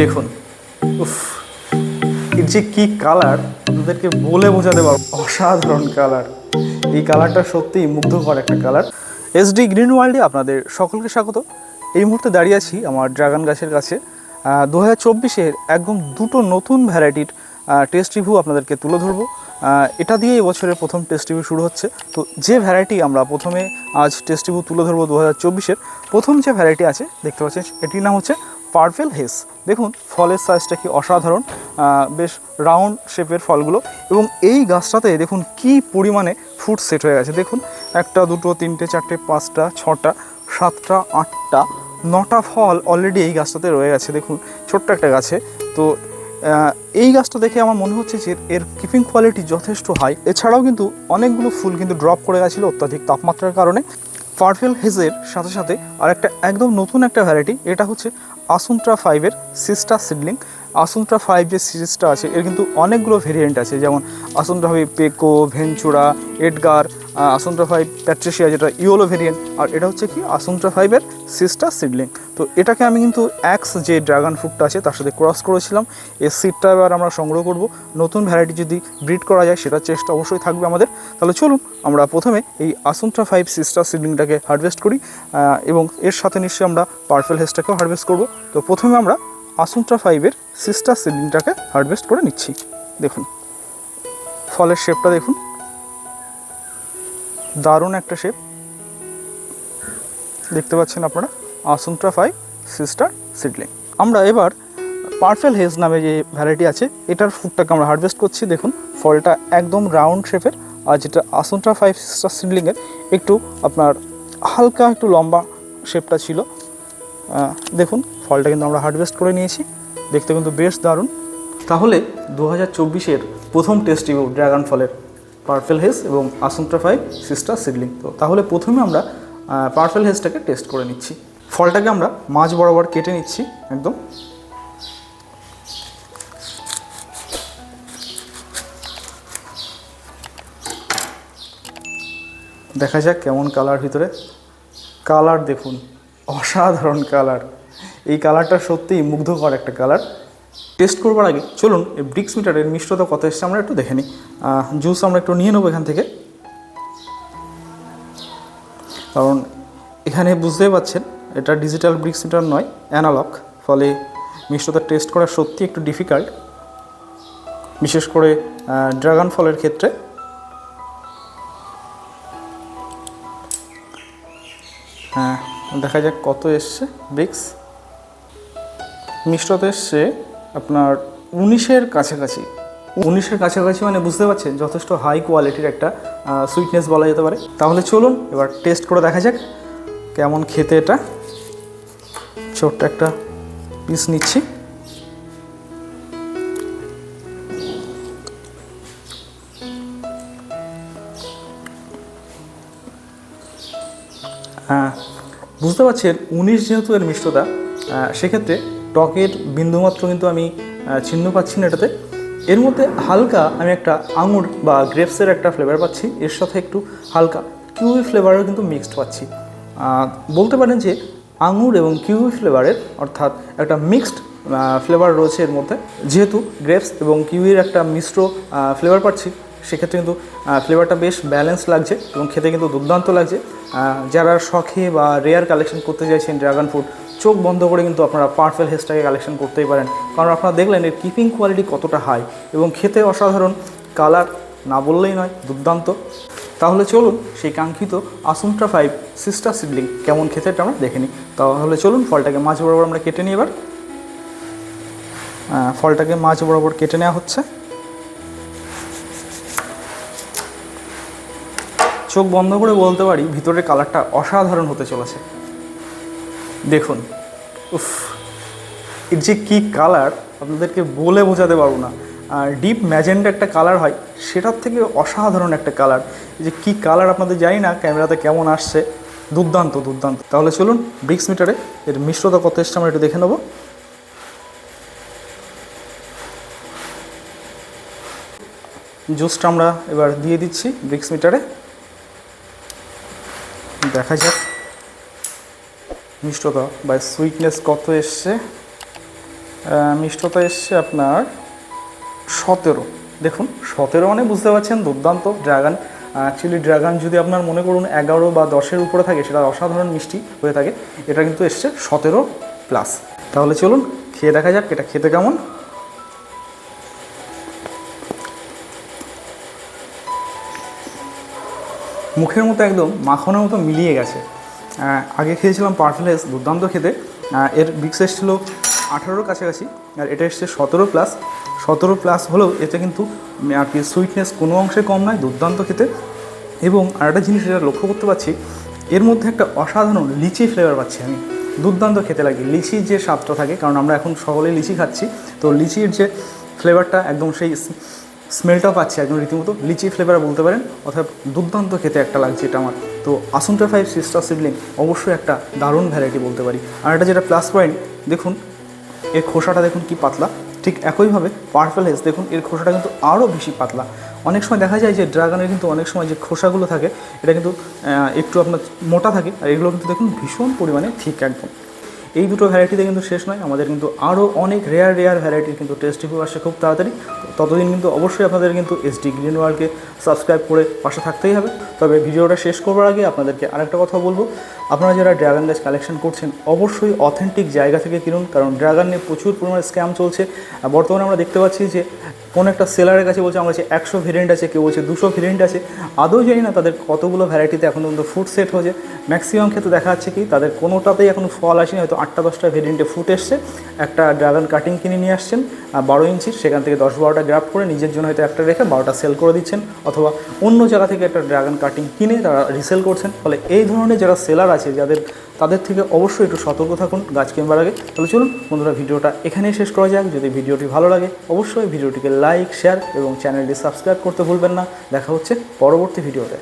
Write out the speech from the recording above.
দেখুন। উফ যে কি কালার আপনাদেরকে বলে বোঝাতে পারব। অসাধারণ কালার এই কালারটা সত্যিই মুগ্ধকর একটা কালার এসডি গ্রিন ওয়ার্ল্ডে আপনাদের সকলকে স্বাগত। এই মুহূর্তে দাঁড়িয়ে আছি আমার ড্রাগন গাছের কাছে। দু হাজার চব্বিশের একদম দুটো নতুন ভ্যারাইটির টেস্ট রিভিউ আপনাদেরকে তুলে ধরবো। এটা দিয়ে এই বছরের প্রথম টেস্ট রিভিউ শুরু হচ্ছে। তো যে ভ্যারাইটি আমরা প্রথমে আজ টেস্ট রিভিউ তুলে ধরবো দু হাজার চব্বিশের, প্রথম যে ভ্যারাইটি আছে, দেখতে পাচ্ছেন, এটির নাম হচ্ছে পার্পেল হেস। দেখুন, ফলের সাইজটা কি অসাধারণ বেশ রাউন্ড শেপের ফলগুলো। এবং এই গাছটাতে দেখুন কি পরিমাণে ফ্রুট সেট হয়ে গেছে। দেখুন, একটা, দুটো, তিনটে, চারটে, পাঁচটা, ছটা, সাতটা, আটটা, নটা ফল অলরেডি এই গাছটাতে রয়ে গেছে। দেখুন, ছোট্ট একটা গাছে। তো এই গাছটা দেখে আমার মনে হচ্ছে যে এর কিপিং কোয়ালিটি যথেষ্ট হাই এছাড়াও কিন্তু অনেকগুলো ফুল কিন্তু ড্রপ করে গেছিল অত্যাধিক তাপমাত্রার কারণে। পারফেল হেজের সাথে সাথে আর একটা একদম নতুন একটা ভ্যারাইটি এটা হচ্ছে আসুন্ট্রা ফাইভের সিস্টার সিডলিং আসুন্ট্রা ফাইভ যে সিরিজটা আছে, এর কিন্তু অনেকগুলো ভেরিয়েন্ট আছে, যেমন আসুন্ট্রা ফাইভ পেকো ভেঞ্চুরা এডগার আসুন্ট্রা ফাইভ প্যাট্রিশিয়া যেটা ইওলো ভেরিয়েন্ট আর এটা হচ্ছে কি আসুন্ট্রা ফাইভের সিস্টার সিডলিং তো এটাকে আমি কিন্তু অ্যাক্স যে ড্রাগন ফ্রুটটা আছে, তার সাথে ক্রস করেছিলাম, এই সিডটা এবার আমরা সংগ্রহ করব। নতুন ভ্যারাইটি যদি ব্রিড করা যায়, সেটার চেষ্টা অবশ্যই থাকবে আমাদের। তাহলে চলুন, আমরা প্রথমে এই আসুন্ট্রা ফাইভ সিস্টার সিডলিংটাকে হারভেস্ট করি এবং এর সাথে নিশ্চয়ই আমরা পার্পেল হেসটাকেও হারভেস্ট করব। তো প্রথমে আমরা আসুন্ট্রা ফাইভের সিস্টার সিডলিংটাকে হারভেস্ট করে নিচ্ছি। দেখুন, ফলের শেপটা দেখুন। দারুণ একটা শেপ। দেখতে পাচ্ছেন আপনারা, আসুন্ট্রা ফাইভ সিস্টার সিডলিং। আমরা এবার পার্ফেল হেজ নামে যে ভ্যারাইটি আছে, এটার ফুডটাকে আমরা হারভেস্ট করছি। দেখুন, ফলটা একদম রাউন্ড শেপের, আর যেটা আসুন্ট্রা ফাইভ সিস্টার সিডলিংয়ের একটু আপনার হালকা একটু লম্বা শেপটা ছিল। দেখুন ফলটা কিন্তু আমরা হারভেস্ট করে নিয়েছি। দেখতে কিন্তু বেশ দারুণ। তাহলে দু হাজার চব্বিশের প্রথম টেস্ট রিভিউ ড্রাগন ফলের পার্পেল হেজ এবং আসুন্ট্রা ফাইভ সিস্টার সিডলিং তো তাহলে প্রথমে আমরা পার্পেল হেজটাকে টেস্ট করে নিচ্ছি। ফলটাকে আমরা মাছ বরাবর কেটে নিচ্ছি, একদম। দেখা যাক কেমন কালার ভিতরে। কালার দেখুন, অসাধারণ কালার এই কালারটা সত্যিই মুগ্ধকর একটা কালার। টেস্ট করবার আগে চলুন, এই ব্রিক্স মিটারের মিষ্টতা কত এসছে আমরা একটু দেখে নিই। জুস আমরা একটু নিয়ে নেব এখান থেকে। কারণ এখানে বুঝতেই পাচ্ছেন, এটা ডিজিটাল ব্রিক্স মিটার নয় অ্যানালগ ফলে মিষ্টতা টেস্ট করা সত্যি একটু ডিফিকাল্ট বিশেষ করে ড্রাগন ফলের ক্ষেত্রে। হ্যাঁ দেখা যাক কত এসছে ব্রিক্স মিষ্টতা এসছে আপনার উনিশের কাছাকাছি উনিশের কাছাকাছি মানে বুঝতে পারছেন যথেষ্ট হাই কোয়ালিটির একটা সুইটনেস বলা যেতে পারে। তাহলে চলুন এবার টেস্ট করে দেখা যাক কেমন খেতে এটা। ছোট্ট একটা পিস নিচ্ছি। হ্যাঁ বুঝতে পারছেন উনিশ যেহেতু এর মিষ্টতা সেক্ষেত্রে টকের বিন্দুমাত্র কিন্তু আমি চিহ্ন পাচ্ছি না এটাতে। এর মধ্যে হালকা আমি একটা আঙুর বা গ্রেপসের একটা ফ্লেভার পাচ্ছি। এর সাথে একটু হালকা কিউই ফ্লেভারও কিন্তু মিক্সড পাচ্ছি। বলতে পারেন যে আঙুর এবং কিউই ফ্লেভারের অর্থাৎ একটা মিক্সড ফ্লেভার রয়েছে এর মধ্যে। যেহেতু গ্রেপস এবং কিউইর একটা মিশ্র ফ্লেভার পাচ্ছি, সেক্ষেত্রে কিন্তু ফ্লেভারটা বেশ ব্যালেন্স লাগছে এবং খেতে কিন্তু দুর্দান্ত লাগছে। যারা শখে বা রেয়ার কালেকশন করতে চাইছেন ড্রাগন ফ্রুট চোখ বন্ধ করে কিন্তু আপনারা পার্পেল হেসটাকে কালেকশন করতেই পারেন। কারণ আপনারা দেখলেন এর কিপিং কোয়ালিটি কতটা হাই এবং খেতে অসাধারণ। কালার না বললেই নয়, দুর্দান্ত। তাহলে চলুন সেই কাঙ্ক্ষিত আসুন্ট্রা ফাইভ সিস্টার সিডলিং কেমন খেতে আমরা দেখে নিই। তাহলে চলুন ফলটাকে মাছ বরাবর আমরা কেটে নিই এবার। ফলটাকে মাছ বরাবর কেটে নেওয়া হচ্ছে। চোখ বন্ধ করে বলতে পারি ভিতরের কালারটা অসাধারণ হতে চলেছে। দেখুন, উফ, এর যে কী কালার আপনাদেরকে বলে বোঝাতে পারব না। আর ডিপ ম্যাজেন্ডা একটা কালার হয়, সেটার থেকে অসাধারণ একটা কালার যে কী কালার আপনাদের জানি না ক্যামেরাতে কেমন আসছে। দুর্দান্ত দুর্দান্ত। তাহলে চলুন ব্রিক্স মিটারে এর মিশ্রতা কত এসছে আমরা একটু দেখে নেব। জুসটা আমরা এবার দিয়ে দিচ্ছি ব্রিক্স মিটারে দেখা যাক। মিষ্টতা বা সুইটনেস কত এসছে? মিষ্টতা এসছে আপনার সতেরো। দেখুন, সতেরো মানে বুঝতে পারছেন, দুর্দান্ত ড্রাগন অ্যাকচুয়ালি ড্রাগন যদি আপনার মনে করুন এগারো বা দশের উপরে থাকে, সেটা অসাধারণ মিষ্টি হয়ে থাকে, এটা কিন্তু এসছে সতেরো প্লাস তাহলে চলুন, খেয়ে দেখা যাক, এটা খেতে কেমন? মুখের মতো একদম, মাখনের মতো মিলিয়ে গেছে। আগে খেয়েছিলাম পারফেলেস দুর্দান্ত খেতে। এর বিক্স ছিল আঠারোর কাছাকাছি, আর এটা এসছে সতেরো প্লাস সতেরো প্লাস হলেও এতে কিন্তু আর কি সুইটনেস কোনো অংশে কম নয়, দুর্দান্ত খেতে। এবং আরেকটা জিনিস যেটা লক্ষ্য করতে পারছি, এর মধ্যে একটা অসাধারণ লিচি ফ্লেভার পাচ্ছি আমি। দুর্দান্ত খেতে লাগে। লিচির যে স্বাদটা থাকে, কারণ আমরা এখন সকলেই লিচি খাচ্ছি, তো লিচির যে ফ্লেভারটা একদম সেই স্মেলটাও পাচ্ছি, একদম রীতিমতো লিচি ফ্লেভার বলতে পারেন, অর্থাৎ দুর্দান্ত খেতে একটা লাগছে এটা আমার। তো আসুনটা ফাইভ সিস্টার সিবলিং অবশ্যই একটা দারুণ ভ্যারাইটি বলতে পারি। আর এটা যেটা প্লাস পয়েন্ট দেখুন, এর খোসাটা দেখুন কি পাতলা। ঠিক একইভাবে পার্পল হেস দেখুন, এর খোসাটা কিন্তু আরও বেশি পাতলা। অনেক সময় দেখা যায় যে ড্রাগনের কিন্তু অনেক সময় যে খোসাগুলো থাকে, এটা কিন্তু একটু আপনার মোটা থাকে, আর এগুলো কিন্তু দেখুন ভীষণ পরিমাণে ঠিক একদম। এই দুটো ভ্যারাইটিতে কিন্তু শেষ নয়, আমাদের কিন্তু আরও অনেক রেয়ার রেয়ার ভ্যারাইটির কিন্তু টেস্ট আসছে খুব তাড়াতাড়ি। ততদিন কিন্তু অবশ্যই আপনাদের কিন্তু এসডি গ্রিন ওয়ার্ল্ডকে সাবস্ক্রাইব করে পাশে থাকতেই হবে। তবে ভিডিওটা শেষ করবার আগে আপনাদেরকে আরেকটা কথা বলব। আপনারা যারা ড্রাগন গাছ কালেকশন করছেন, অবশ্যই অথেন্টিক জায়গা থেকে কিনুন, কারণ ড্রাগন নিয়ে প্রচুর পরিমাণে স্ক্যাম চলছে। বর্তমানে আমরা দেখতে পাচ্ছি যে, কোনো একটা সেলারের কাছে বলছে, আমার কাছে একশো ভেরিয়েন্ট আছে, কেউ বলছে দুশো ভেরিয়েন্ট আছে। আদৌ জানি না তাদের কতগুলো ভ্যারাইটিতে এখন পর্যন্ত ফুড সেট হয়েছে। ম্যাক্সিমাম ক্ষেত্রে দেখা যাচ্ছে কি, তাদের কোনোটাতেই এখন ফল আসেনি, হয়তো আটটা দশটা ভেরিয়েন্টে ফুট এসছে। একটা ড্রাগন কাটিং কিনে নিয়ে আসছেন বারো ইঞ্চির সেখান থেকে দশ বারোটা গ্রাফ করে নিজের জন্য হয়তো একটা রেখে বারোটা সেল করে দিচ্ছেন, অথবা অন্য জায়গা থেকে একটা ড্রাগন কাটিং কিনে তারা রিসেল করছেন। ফলে এই ধরনের যারা সেলার আছে, যাদের, তাদের থেকে অবশ্যই একটু সতর্ক থাকুন গাছ কেনবার আগে। তাহলে চলুন বন্ধুরা, ভিডিওটা এখানেই শেষ করা যাক। যদি ভিডিওটি ভালো লাগে, অবশ্যই ভিডিওটিকে লাইক শেয়ার এবং চ্যানেলটি সাবস্ক্রাইব করতে ভুলবেন না। দেখা হচ্ছে পরবর্তী ভিডিওতে।